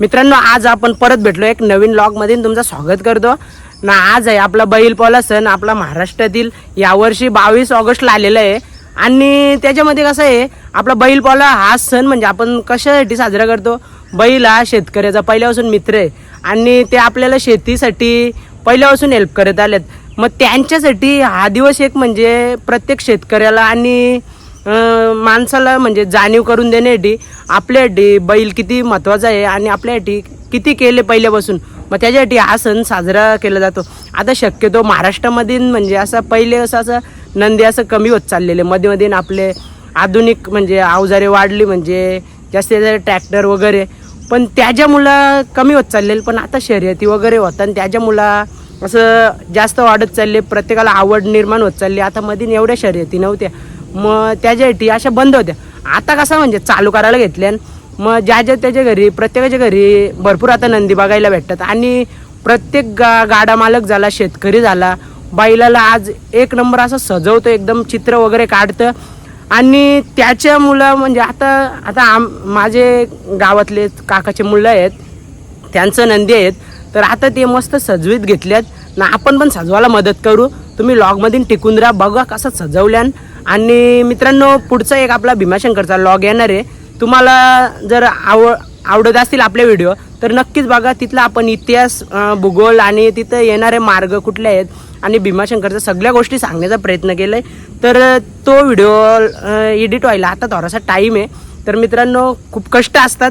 मित्रांनो आज आपण परत भेटलो एक नवीन लॉगमध्ये तुमचं स्वागत करतो. ना आज आहे आपला बैलपोला सण आपला महाराष्ट्रातील यावर्षी बावीस ऑगस्टला आलेला आहे. आणि त्याच्यामध्ये कसं आहे आपला बैलपोला हा सण म्हणजे आपण कशासाठी साजरा करतो? बैल हा शेतकऱ्याचा पहिल्यापासून मित्र आहे. आणि ते आपल्याला शेतीसाठी पहिल्यापासून हेल्प करत आलेत. मग त्यांच्यासाठी हा दिवस एक म्हणजे प्रत्येक शेतकऱ्याला आणि माणसाला म्हणजे जाणीव करून देण्यासाठी आपल्यासाठी बैल किती महत्त्वाचा आहे आणि आपल्यासाठी किती केले पहिल्यापासून. मग त्याच्यासाठी हा सण साजरा केला जातो. आता शक्यतो महाराष्ट्रामध्ये म्हणजे असं पहिले असं असं नंदी असं कमी होत चाललेले. मध्ये मध्ये आपले आधुनिक म्हणजे अवजारे वाढली म्हणजे जास्तीत जास्त ट्रॅक्टर वगैरे. पण त्याच्यामुळं कमी होत चाललेलं. पण आता शर्यती वगैरे होतात आणि त्याच्यामुळं असं जास्त वाढत चालले. प्रत्येकाला आवड निर्माण होत चालली. आता मधीन एवढ्या शर्यती नव्हत्या. मग त्याच्यासाठी अशा बंद होत्या. आता कसं म्हणजे चालू करायला घेतल्या मग ज्या ज्या त्याच्या घरी प्रत्येकाच्या घरी भरपूर आता नंदी बघायला भेटतात. आणि प्रत्येक गा गाडा मालक झाला शेतकरी झाला बैलाला आज एक नंबर असं सजवतो एकदम चित्र वगैरे काढतं. आणि त्याच्या मुलं म्हणजे आता आता आम माझे गावातले काकाचे मुलं आहेत त्यांचं नंदी आहेत तर आता ते मस्त सजवीत घेतल्यात. ना आपण पण सजवायला मदत करू. तुम्ही लॉगमधून टिकून राहा बघा कसं सजवल्यान आणि मित्रांनो पुढचा एक आपला भीमाशंकरचा लॉग येणार आहे. तुम्हाला जर आव आवडत असतील आपले व्हिडिओ तर नक्कीच बघा तिथला आपण इतिहास भूगोल आणि तिथं येणारे मार्ग कुठले आहेत आणि भीमाशंकरच्या सगळ्या गोष्टी सांगण्याचा प्रयत्न केला आहे तर तो व्हिडिओ एडिट व्हायला आता थोडासा टाईम आहे. तर मित्रांनो खूप कष्ट असतात.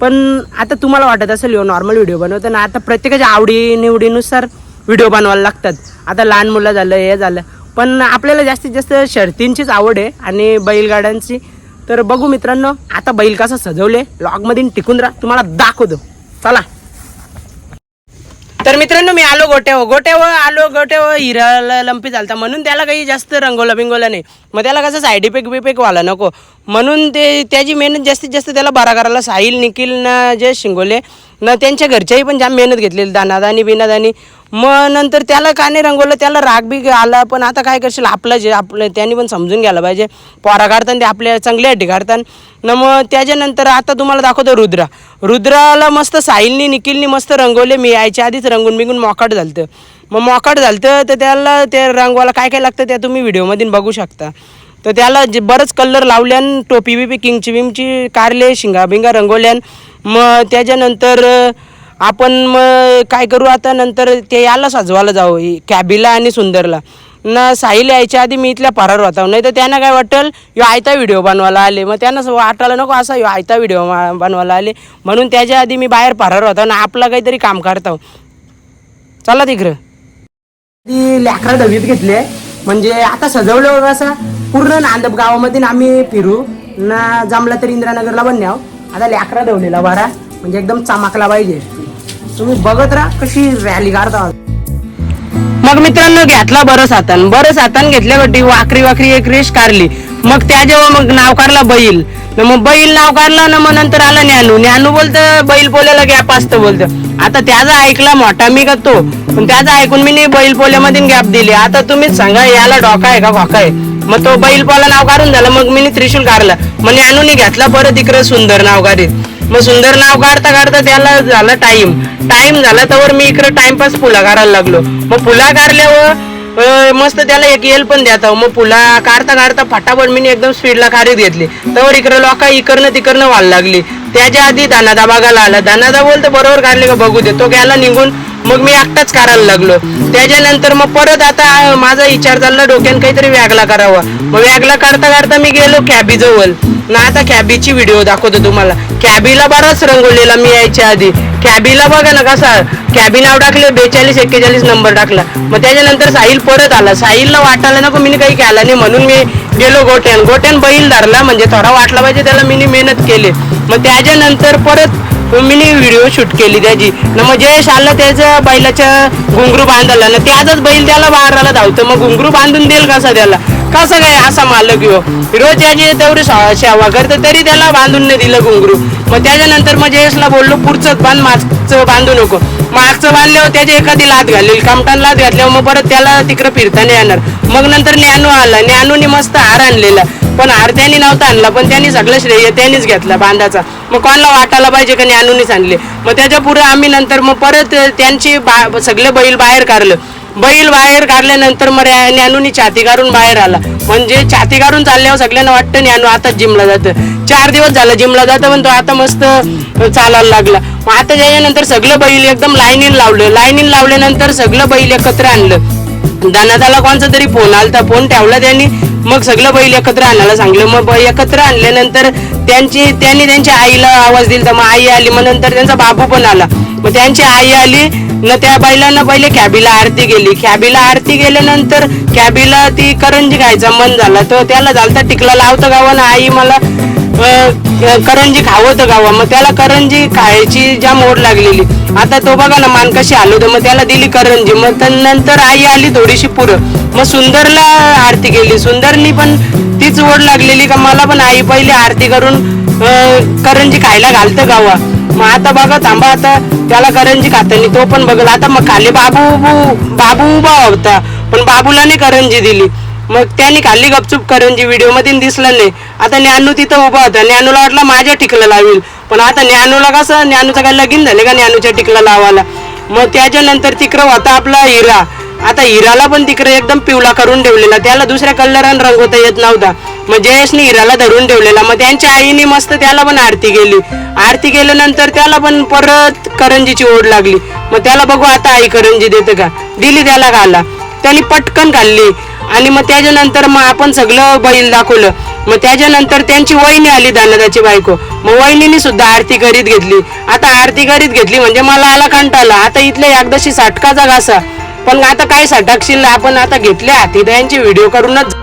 पण आता तुम्हाला वाटत असेल हो नॉर्मल व्हिडिओ बनवताना आता प्रत्येकाच्या आवडी निवडीनुसार व्हिडिओ बनवायला लागतात. आता लहान मुलं झालं हे झालं. पण आपल्याला जास्तीत जास्त शर्तींचीच आवड आहे आणि बैलगाड्यांची. तर बघू मित्रांनो आता बैल कसा सजवले लॉगमध्ये टिकून राहा तुम्हाला दाखवतो. चला. तर मित्रांनो मी आलो गोट्यावर. गोट्यावर आलो गोट्यावर हिरा लंपी चालता म्हणून त्याला काही जास्त रंगोला बिंगोला नाही. मग त्याला कसं साईड इफेक्ट बिफेक्ट व्हायला नको. म्हणून ते त्याची मेहनत जास्तीत जास्त त्याला बरा करायला साहिल निखिल जे शिंगोले ना त्यांच्या घरच्याही पण जाम मेहनत घेतलेली दानादानी बिनादानी. मग नंतर त्याला का नाही रंगवलं त्याला राग बी आला पण आता काय करशील आपलं जे आपलं त्यांनी पण समजून घ्यायला पाहिजे. पोरा काढताना ते आपल्या चांगल्यासाठी काढतात न मग त्याच्यानंतर आता तुम्हाला दाखवतो रुद्रा. रुद्राला मस्त साहिलनी निखिलनी मस्त रंगवले मी यायच्या आधीच रंगून बिंगून मोकाट झालतं. मग मोकाट झालतं तर त्याला ते रंगवायला काय काय लागतं त्या तुम्ही व्हिडिओमधून बघू शकता. तर त्याला जे बरंच कलर लावल्यान टोपी बिपी किंगची बिमची कारले शिंगा बिंगा रंगवल्यान मग त्याच्यानंतर आपण मग काय करू आता? नंतर ते याला सजवायला जाऊ कॅबीला आणि सुंदरला. ना साहिल यायच्या आधी मी इथल्या फरार होता. नाही तर त्यांना काय वाटेल यो आयता व्हिडिओ बनवायला आले. मग त्यांना वाटायला नको असा यो आयता व्हिडिओ बनवायला आले. म्हणून त्याच्या आधी मी बाहेर फरार होता ना आपला काहीतरी काम करता. चला तिकडं. ती लेकरा दवीत घेतले. म्हणजे आता सजवलं असं. पूर्ण नांदप गावामध्ये आम्ही फिरू. ना जमला तर इंदिरानगरला पण न्याव. आता लॅकरा दवलेला बारा म्हणजे एकदम चमकला पाहिजे. तुम्ही बघत राहा कशी रॅली काढता. मग मित्रांनो घेतला बरं सातान. बरं सातन घेतल्यावरती वाकरी वाकरी एक रेष काढली. मग त्या जेव्हा मग नाव काढला बैल. मग बैल नाव काढलं ना मग नंतर आला ज्ञानू ज्ञानू बोलतं बैल पोल्याला गॅप असतं बोलतं. आता त्याचा ऐकला मोठा मी का तो? पण त्याचा ऐकून मी बैल पोल्यामध्ये गॅप दिली. आता तुम्हीच सांगा याला डोका आहे का खोका आहे? मग तो बैलपाला नाव काढून झालं मग मी त्रिशूल काढला मग ज्ञानूने घेतला परत इकडे सुंदर नाव काढीत मग सुंदर नाव काढता काढता त्याला झालं टाइम. टाइम झाला तर मी इकडे टाइमपास फुला काढायला लागलो. मग फुला काढल्यावर मस्त त्याला एक येल पण द्याता मग फुला काढता काढता फटाफट मी एकदम स्पीडला काढीत घेतली. तर इकडे लोक इकडनं तिकडनं व्हायला लागली. त्याच्या आधी दानादा बघायला आला. दानादा बोलतो बरोबर काढले का? बघू दे. तो गेला निघून मग मी एकटाच करायला लागलो. त्याच्यानंतर मग परत आता माझा विचार चालला डोक्यात काहीतरी व्यागला करावा. मग व्यागला काढता काढता मी गेलो कॅबी जवळ ना आता कॅबीची व्हिडिओ दाखवतो तुम्हाला. कॅबीला बराच रंगवलेला मी यायच्या आधी. कॅबीला बघा ना कसा कॅबी नाव टाकले बेचाळीस एक्केचाळीस नंबर टाकला. मग त्याच्यानंतर साहिल परत आला. साहिलला वाटायला नको मी काही केला नाही. म्हणून मी गेलो गोट्यान. गोट्यान बैल धरला म्हणजे थोडा वाटला पाहिजे त्याला मी मेहनत केली. मग त्याच्यानंतर परत मम्मीने व्हिडिओ शूट केली त्याची. न मग जयश आलं त्याच्या बैलाच्या घुंगरू बांधायला. ना त्याचाच बैल त्याला बाहेरला धावतं. मग घुंगरू बांधून देईल कसा त्याला? कसं काय असा मालक यो? रोज याची तेवढी सेवा करतं तरी त्याला बांधून नाही दिलं घुंगरू. मग त्याच्यानंतर मग जयेशला बोललो पुढचं बांध मागचं बांधू नको. मागचं बांधल्यावर त्याची एखादी लात घालील. कामटान लात घातल्यावर मग परत त्याला तिकडं फिरता नाही येणार. मग नंतर ज्ञानू आला. ज्ञानूने मस्त हार आणलेला. पण हार त्यांनी नव्हता आणला पण त्यांनी सगळं श्रेय त्यांनीच घेतला बांधाचा. मग कोणाला वाटायला पाहिजे का आणूनच आणले. मग त्याच्या पुढे आम्ही नंतर मग परत त्यांची बा सगळे बैल बाहेर काढलं. बैल बाहेर काढल्यानंतर मग या- ज्ञानूनी छाती काढून बाहेर आला. म्हणजे छाती काढून चालल्यावर सगळ्यांना वाटतं ज्ञानू आता जिमला जातं. चार दिवस झालं जिमला जातं पण तो आता मस्त चालायला लागला. मग आता त्याच्यानंतर सगळं बैल एकदम लाईनीन लावलं. लाईनीन लावल्यानंतर सगळं बैल एकत्र आणलं. दानादाला कोणचा तरी फोन आलता फोन ठेवला त्यांनी. मग सगळं बैल एकत्र आणायला सांगलं मग एकत्र आणल्यानंतर त्यांची त्यांनी त्यांच्या आईला आवाज दिला मग आई आली मग नंतर त्यांचा बाबू पण आला. मग त्यांची आई आली न त्या बैलांना पहिले कॅबीला आरती गेली कॅबीला आरती गेल्यानंतर कॅबीला ती करंजी घ्यायचा मन झाला. तर त्याला झालता टिकला लावतं गावानं आई मला करंजी खावत गावा मग त्याला करंजी खायची ज्या मोड लागलेली. आता तो बघा ना मान कशी आलो मग त्याला दिली करंजी. मग नंतर आई आली थोडीशी पुरं. मग सुंदरला आरती केली. सुंदरनी पण तीच ओढ लागलेली का मला पण आई पहिले आरती करून करंजी खायला घालतं गावा. मग आता बघा थांबा आता. त्याला करंजी खातानी तो पण बघत आता मग खाली बाबू बाबू उभा होता. पण बाबूला नाही करंजी दिली. मग त्यांनी खाल्ली गपचूप करंजी व्हिडिओमध्ये दिसलं नाही. आता ज्ञानू तिथं उभा होता. ज्ञानूला वाटलं माझ्या टिकलं लावील. पण आता ज्ञानूला कसं ज्ञानूचं काय लगीन झाले का ज्ञानूच्या टिकला लावायला? मग त्याच्यानंतर तिकडं होता आपला हिरा. आता हिराला पण तिकडे एकदम पिवळा करून ठेवलेला. त्याला दुसऱ्या कलरान रंगवता येत नव्हता. मग जयेशने हिराला धरून ठेवलेला. मग त्यांच्या आईने मस्त त्याला पण आरती केली. आरती केल्यानंतर त्याला पण परत करंजीची ओढ लागली. मग त्याला बघू आता आई करंजी देते का? दिली त्याला खाला त्यांनी पटकन खाल्ली. आणि मग त्याच्यानंतर मग आपण सगळं बैल दाखवलं. मग त्याच्यानंतर त्यांची वहिनी आली दानदाची बायको. मग वहिनीने सुद्धा आरती करीत घेतली. आता आरती करीत घेतली म्हणजे मला आला कंटाळला आता इथल्या एकदाशी साठकाचा घासा. पण आता काय साठाकशील आपण आता घेतले हाती त्यांची व्हिडिओ करूनच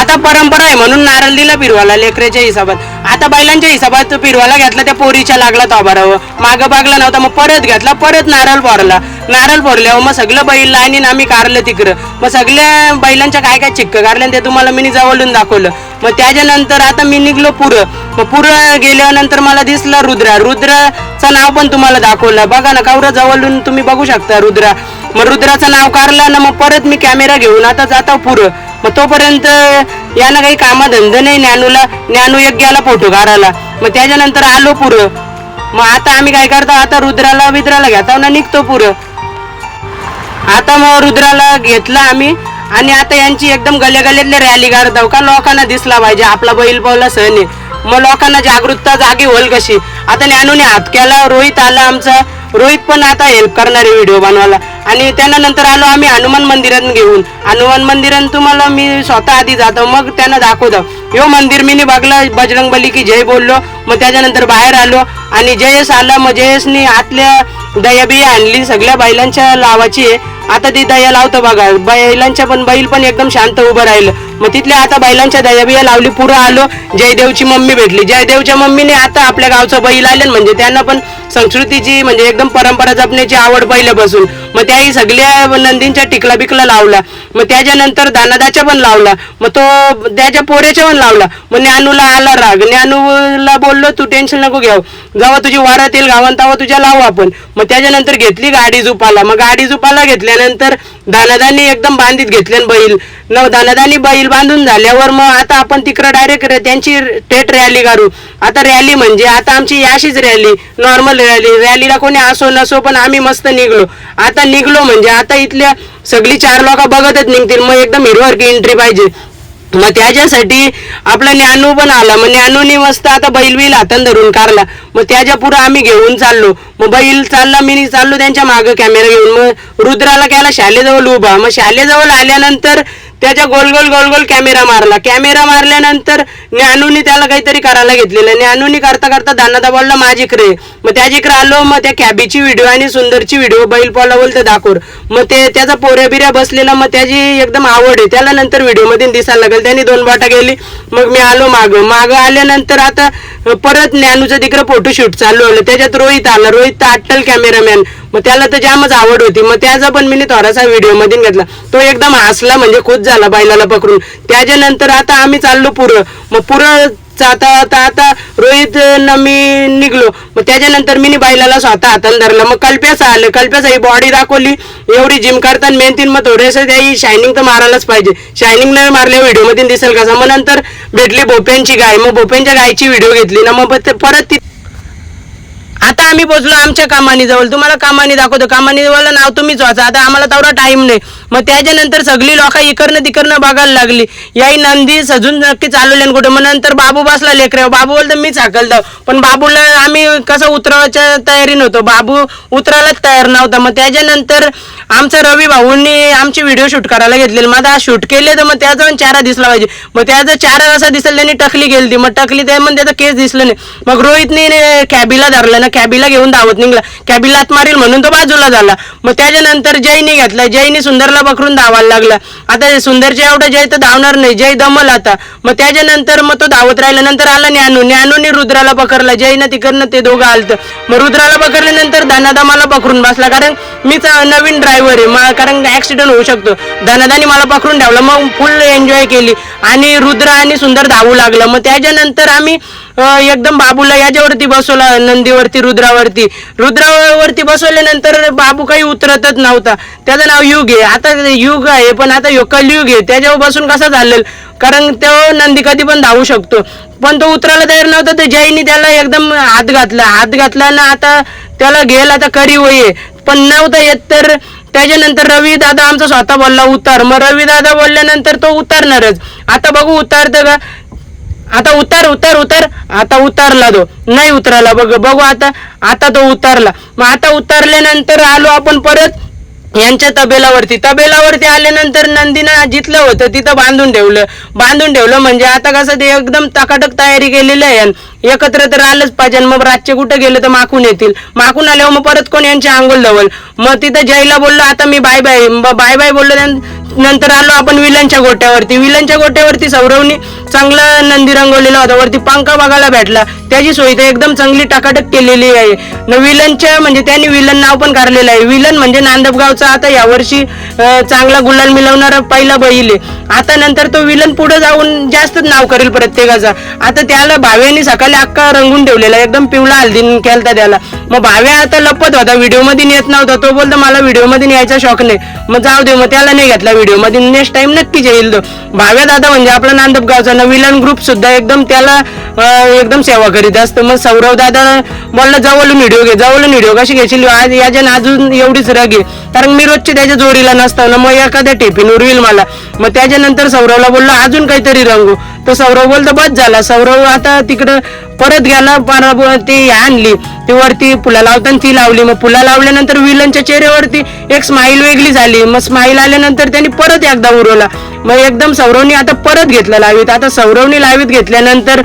आता परंपरा आहे म्हणून नारळ दिला पिरवाला लेकराच्या हिसाबात आता बैलांच्या हिसाबात पिरवाला घेतला त्या पोरीच्या लागला तो मागं बागला नव्हता मग परत घेतला परत नारळ फोरला नारळ फोरल्यावर मग सगळं बैल लाईनीन आम्ही कारलं तिकडं. मग सगळ्या बैलांच्या काय काय चिक्क काढल्या ते तुम्हाला मी जवळून दाखवलं. मग त्याच्यानंतर आता मी निघलो पुरं. मग पुरं गेल्यानंतर मला दिसला रुद्रा. रुद्राचं नाव पण तुम्हाला दाखवलं. बघा ना कवरं जवळून तुम्ही बघू शकता रुद्रा. मग रुद्राचं नाव कारलं ना मग परत मी कॅमेरा घेऊन आता जातो पुरं. मग तोपर्यंत यानं काही कामधंदा नाही ज्ञानूला ज्ञानू एक गेला फोटो काढायला मग त्याच्यानंतर आलो पुरं. मग आता आम्ही काय करतो? आता रुद्राला विद्राला घेता ना निघतो पुरं. आता मग रुद्राला घेतला आम्ही आणि आता यांची एकदम गल्या रॅली काढतो. का लोकांना दिसला पाहिजे? आपला बैल पावला सण आहे. मग लोकांना जागरूकता जागी होईल कशी? आता ज्ञानूने हात केला रोहित आला आमचा. रोहित पण आता हेल्प करणारे व्हिडिओ बनवायला. आणि त्यानंतर आलो आम्ही हनुमान मंदिरात घेऊन. हनुमान मंदिरात तुम्हाला मी स्वतः आधी जातो मग त्यांना दाखवतो. यो मंदिर मी बघलं बजरंग बली की जय बोललो. मग त्याच्यानंतर बाहेर आलो. आणि जयेश आला मग जयेशनी आतल्या दयाबिया आणली सगळ्या बैलांच्या लावाची आहे. आता ती दया लावतो बघा. बैलांच्या पण बैल पण एकदम शांत उभं राहिलं. मग तिथल्या आता बैलांच्या दयाबिया लावली पुढं आलो. जयदेवची मम्मी भेटली. जयदेवच्या मम्मीने आता आपल्या गावचं बैल आले म्हणजे त्यांना पण संस्कृतीची म्हणजे एकदम परंपरा जपण्याची आवड पहिल्यापासून. मग त्याही सगळ्या नंदींच्या टिकला बिकला लावला. मग त्याच्यानंतर दानादाच्या पण लावला. मग तो त्याच्या पोऱ्याच्या पण लावला. मग ज्ञानूला आला राग. ज्ञानूला बोललो तू टेन्शन नको घेऊ. जेव्हा तुझी वारात येईल गावात तेव्हा तुझ्या लावू आपण. मग त्याच्यानंतर घेतली गाडी झुपाला. मग गाडी झुपाला घेतल्यानंतर दानादानी एकदम बांधीत घेतले बैल. न दानादानी बैल बांधून झाल्यावर मग आता आपण तिकडं डायरेक्ट त्यांची टेट रॅली काढू. आता रॅली म्हणजे आता आमची अशीच रॅली नॉर्मल रॅली रॅलीला कोणी असो नसो पण आम्ही मस्त निघलो. आता निघलो म्हणजे आता इथल्या सगळी चार लोक बघतच निघतील. मग एकदम हिरवर एंट्री पाहिजे. मग त्याच्यासाठी आपला ज्ञानू पण आला. मग ज्ञानूनी मस्त आता बैल बिल धरून काढला. मग त्याच्या पुढे आम्ही घेऊन चाललो. मग बैल चालला मी चाललो त्यांच्या मागं कॅमेरा घेऊन. मग रुद्राला केला शालेजवळ उभा. मग शालेजवळ आल्यानंतर त्याच्या गोल गोल गोल गोल कॅमेरा मारला. कॅमेरा मारल्यानंतर ज्ञानूनी त्याला काहीतरी करायला घेतलेलं. ज्ञानूनी करता करता दानादा बोलला माझीकडे मग त्याच्याकडे आलो मग त्या कॅबीची व्हिडिओ आणि सुंदरची व्हिडिओ बैल पोला बोलतं दाखोर. मग ते त्याचा पोऱ्या बिऱ्या बसलेला मग त्याची एकदम आवड आहे. त्याला नंतर व्हिडिओमध्ये दिसायला लागेल. त्यांनी दोन बाटा गेली. मग मी आलो माग. माग आल्यानंतर आता परत ज्ञानूचं तिकडे फोटोशूट चालू आलं त्याच्यात रोहित आला. रोहित तर अट्टल कॅमेरामॅन मग त्याला तर जामच आवड होती. मग त्याचा पण मी थोडासा व्हिडिओमध्ये घेतला. तो एकदम हसला म्हणजे खुश झाला बैलाला पकडून. त्याच्यानंतर आता आम्ही चाललो पुरं. मग पुरं आता आता आता रोहित न मी निघलो. मग त्याच्यानंतर मी बैलाला स्वतः हातान धरलं. मग कल्प्याचं आलं. कल्प्याचं ही बॉडी दाखवली. एवढी जिम करताना मेहनतीन मग थोडेसे त्याही शायनिंग तर मारायलाच पाहिजे. शायनिंग नाही मारल्या व्हिडिओमध्ये दिसेल कसा. मग नंतर भेटली भोप्यांची गाय. मग भोप्यांच्या गायची व्हिडिओ घेतली. ना मग ते परत ती आता आम्ही पोचलो आमच्या कामानी जवळ. तुम्हाला कामानी दाखवतो. कामानी जवळ नाव तुम्हीच वाचा. आता आम्हाला तेवढा टाइम नाही. मग त्याच्यानंतर सगळी लोक इकडनं तिकडनं बघायला लागली. याही नंदी सजून नक्की चालवले कुठं. मग नंतर बाबू बसला लेकरे. बाबू बोलतो मीच हाकलतो. पण बाबूला आम्ही कसं उतरवायच्या तयारी नव्हतो. बाबू उतरायलाच तयार नव्हता. मग त्याच्यानंतर आमचा रवी भाऊंनी आमची व्हिडिओ शूट करायला घेतलेली. मग आता शूट केले तर मग त्याचा पण चारा दिसला पाहिजे. मग त्याचा चारा असा दिसला त्यांनी टकली गेली मग टकली त्या मग त्याचा केस दिसलं नाही. मग रोहितने कॅबीला धरलं ना कॅबीला घेऊन धावत निघला. कॅबीला आत मारील म्हणून तो बाजूला झाला. मग त्याच्यानंतर जयने घेतला. जयने सुंदरला पकडून धावायला लागला. आता सुंदरच्या एवढं जय तर धावणार नाही. जय दमल आता. मग त्याच्यानंतर मग तो धावत राहिला. नंतर आला ज्ञानू ज्ञानूने रुद्राला पकडला. जयनं तिकडनं ते दोघं आलत. मग रुद्राला पकडल्यानंतर धनादा मला पकडून बसला. कारण मीच नवीन ड्रायव्हर आहे. मा- कारण ऍक्सिडेंट होऊ शकतो. धनादानी मला पकडून ठेवला. मग फुल एन्जॉय केली. आणि रुद्र आणि सुंदर धावू लागलं. मग त्याच्यानंतर आम्ही एकदम बाबूला याच्यावरती बसवला नंदीवरती रुद्रावरती. रुद्रावरती बसवल्यानंतर बाबू काही उतरतच नव्हता. त्याचं नाव युग आहे. आता युग आहे पण आता ह्यो कलयुग आहे. त्याच्यावर बसून कसा झालेल कारण तो नंदी कधी पण धावू शकतो. पण तो उतरायला तयार नव्हता तर जयनी त्याला एकदम हात घातला. हात घातला ना आता त्याला घेल आता करी होई पण नव्हता येत तर त्याच्यानंतर रवी दादा आमचा स्वतः बोलला उतार. मग रवी दादा बोलल्यानंतर तो उतारणारच. आता बघू उतारतं का? आता उतार उतार उतार. आता उतारला तो. नाही उतराला बघ बघू आता. आता तो उतारला. मग आता उतरल्यानंतर आलो आपण परत यांच्या तबेलावरती. तबेलावरती आल्यानंतर नंदीनं जिथलं होतं तिथं बांधून ठेवलं. बांधून ठेवलं म्हणजे आता कसं ते एकदम टकाटक तयारी केलेली आहे. एकत्र तर आलंच पाहिजे. मग रातचे कुठं गेलं तर माकून येतील. माकून आल्यावर मग परत कोण यांच्या आंघोळ धवल मग तिथं जयला बोललो आता मी बाय बाय बाय बाय बोललो नंतर आलो आपण विलनच्या गोट्यावरती. विलनच्या गोट्यावरती सौरवनी चांगला नंदी रंगवलेला होता. वरती पंखा बघायला भेटला. त्याची सोय तर एकदम चांगली टाकाटक केलेली आहे. न विलनच्या म्हणजे त्यांनी विलन नाव पण काढलेलं आहे. विलन म्हणजे नांदपगावचा आता यावर्षी चांगला गुलाल मिळवणारा पहिला बैल आहे. आता नंतर तो विलन पुढे जाऊन जास्तच नाव करेल प्रत्येकाचा. आता त्याला भावेनी सकाळी अक्का रंगून ठेवलेला एकदम पिवळा हल्दीन केलता त्याला. मग भाव्या आता लपत होता व्हिडिओमध्ये येत नव्हता तो बोलतो मला व्हिडिओमध्ये यायचा शौक नाही. मग जाऊ दे मग त्याला नाही घेतला व्हिडिओमध्ये नेक्स्ट टाइम नक्कीच येईल तो. भाव्या दादा म्हणजे आपला नांदपगावचा न विलन ग्रुप सुद्धा एकदम त्याला एकदम सेवा करीत असतो. मग सौरव दादा बोलला जवळून व्हिडिओ घे जवळून व्हिडिओ कशी घेशील? आज याच्या अजून एवढीच रग. आहे कारण मी रोजची त्याच्या जोडीला नसतो ना मग एखाद्या टिफिन उरविल मला. मग त्याच्यानंतर सौरवला बोललो अजून काहीतरी रंगू. तर सौरव बोलतो बस झाला. सौरव आता तिकडं परत गेला पारा ती आणली. ती वरती फुला लावताना ती लावली. मग फुला लावल्यानंतर विलनच्या चेहऱ्यावरती एक स्माईल वेगळी झाली. मग स्माईल आल्यानंतर त्यांनी परत एकदा उरवला. मग एकदम सौरवनी आता परत घेतला लावीत. आता सौरवनी लावीत घेतल्यानंतर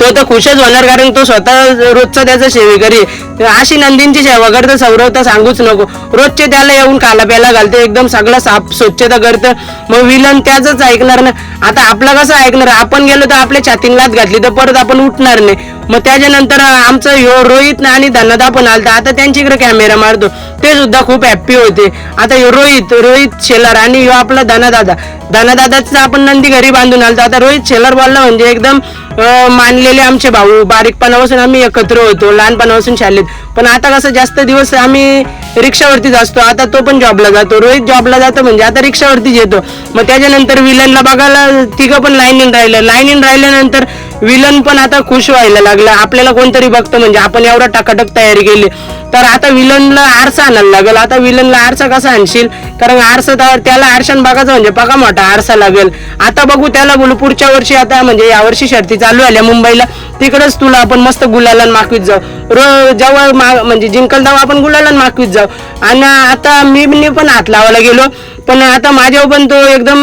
तो तर खुशच होणार कारण तो स्वतः रोजचा त्याचा सेवेकरी अशी नंदींची सेवा करतं सौरवता सांगूच नको. रोजचे त्याला येऊन काला प्याला घालते एकदम सगळा साफ स्वच्छता करतं. मग विलन त्याच ऐकणार ना. आता आपलं कसं ऐकणार? आपण गेलो तर आपल्या छातीन घातली तर परत आपण उठणार नाही. मग त्याच्यानंतर आमचं ह्यो रोहित आणि धनदा पण आलता. आता त्यांच्याकडे कॅमेरा मारतो. ते सुद्धा खूप हॅप्पी होते. आता रोहित रोहित शेलार आणि ह्यो आपला धनादादा. धनादादाचा आपण नंदी घरी बांधून आलतो. आता रोहित शेलर बोलला म्हणजे एकदम मानलेले आमचे भाऊ. बारीकपणापासून आम्ही एकत्र होतो लहानपणापासून शाळेत. पण आता कसं जास्त दिवस आम्ही रिक्षावरतीच असतो. आता तो पण जॉबला जातो. रोहित जॉबला जातो म्हणजे आता रिक्षावरतीच येतो. मग त्याच्यानंतर विलनला बघायला तिघं पण लाईनीन राहिलं. लाईनीन राहिल्यानंतर विलन पण आता खुश व्हायला लागला. आपल्याला कोणतरी बघतं म्हणजे आपण एवढा टकाटक तयारी केली. तर आता विलनला आरसा आणायला लागेल. आता विलनला आरसा कसा आणशील? कारण आरसा तर त्याला आरशान बघायचं म्हणजे बघा मोठा आरसा लागेल. आता बघू त्याला बोलू पुढच्या वर्षी आता म्हणजे यावर्षी शर्ती चालू आल्या मुंबईला. तिकडच तुला आपण मस्त गुलाला माकवीत जाऊ. रो जेव्हा म्हणजे जिंकल तेव्हा आपण गुलाला माकवीत जाऊ. आणि आता मी पण हात लावायला गेलो. पण आता माझ्यावर पण तो एकदम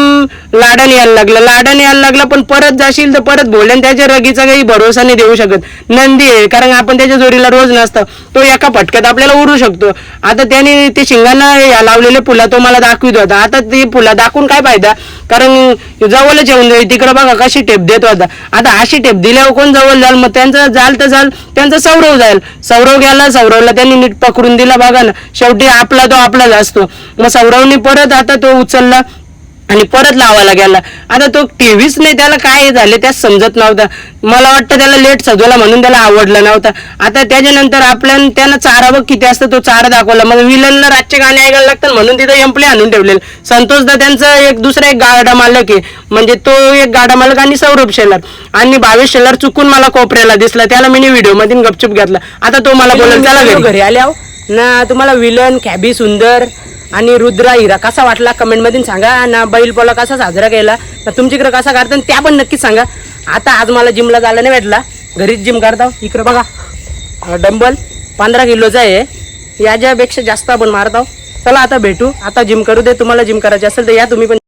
लाडाने यायला लागला. लाडाने यायला लागला पण परत जाशील तर परत बोलेन त्याच्या रगीचा काही भरोसा नाही देऊ शकत. नंदी आहे कारण आपण त्याच्या जोडीला रोज नसतं. तो एका फटक्यात आपल्याला उरू शकतो. आता त्याने ते शिंगांना या लावलेले फुला तो मला दाखवित होता. आता ते फुला दाखवून काय फायदा? कारण जवळच येऊन जाईल तिकडं बघा कशी टेप देत होता. आता अशी टेप दिल्यावर कोण जवळ जाल मग त्यांचं जाल तर जाल त्यांचा सौरव जाईल. सौरव गेला सौरवला त्यांनी नीट पकडून दिला बघा ना. शेवटी आपला तो आपलाच असतो. मग सौरवनी परत आता तो उचलला आणि परत लावायला गेला. आता तो टीव्हीच नाही त्याला काय झाले त्याच समजत नव्हता. मला वाटतं त्याला लेट सजवला म्हणून त्याला आवडलं नव्हतं. आता त्याच्यानंतर आपल्या त्यानं चारा बघ किती असतं तो चारा दाखवला. मग विलनला रातचे गाणे ऐकायला लागतात म्हणून तिथं एम्प्ले आणून ठेवलेलं. संतोष दा त्यांचा एक दुसरा एक गाडा मालक आहे. म्हणजे तो एक गाडा मालक आणि सौरभ शेलार. आणि भावेश शेलार चुकून मला कोपऱ्याला दिसला. त्याला मी व्हिडिओमध्ये गपचूप घेतला. आता तो मला बोलायला चला घरी. घरी आले आहो. ना तुम्हाला विलन कॅबी सुंदर आणि रुद्रा हिरा कसा वाटला? कमेंटमध्ये सांगा. ना बैल पोला कसा साजरा केला? ना तुमच्याकडे कसा करता आणि त्या पण नक्कीच सांगा. आता आज मला जिमला जायला नाही भेटला. घरीच जिम करता हो. इकडं बघा. डंबल पंधरा किलोचा आहे. याच्यापेक्षा जास्त आपण मारत आहो चला आता भेटू. आता जिम करू दे. तुम्हाला जिम करायची असेल तर या. तुम्ही पण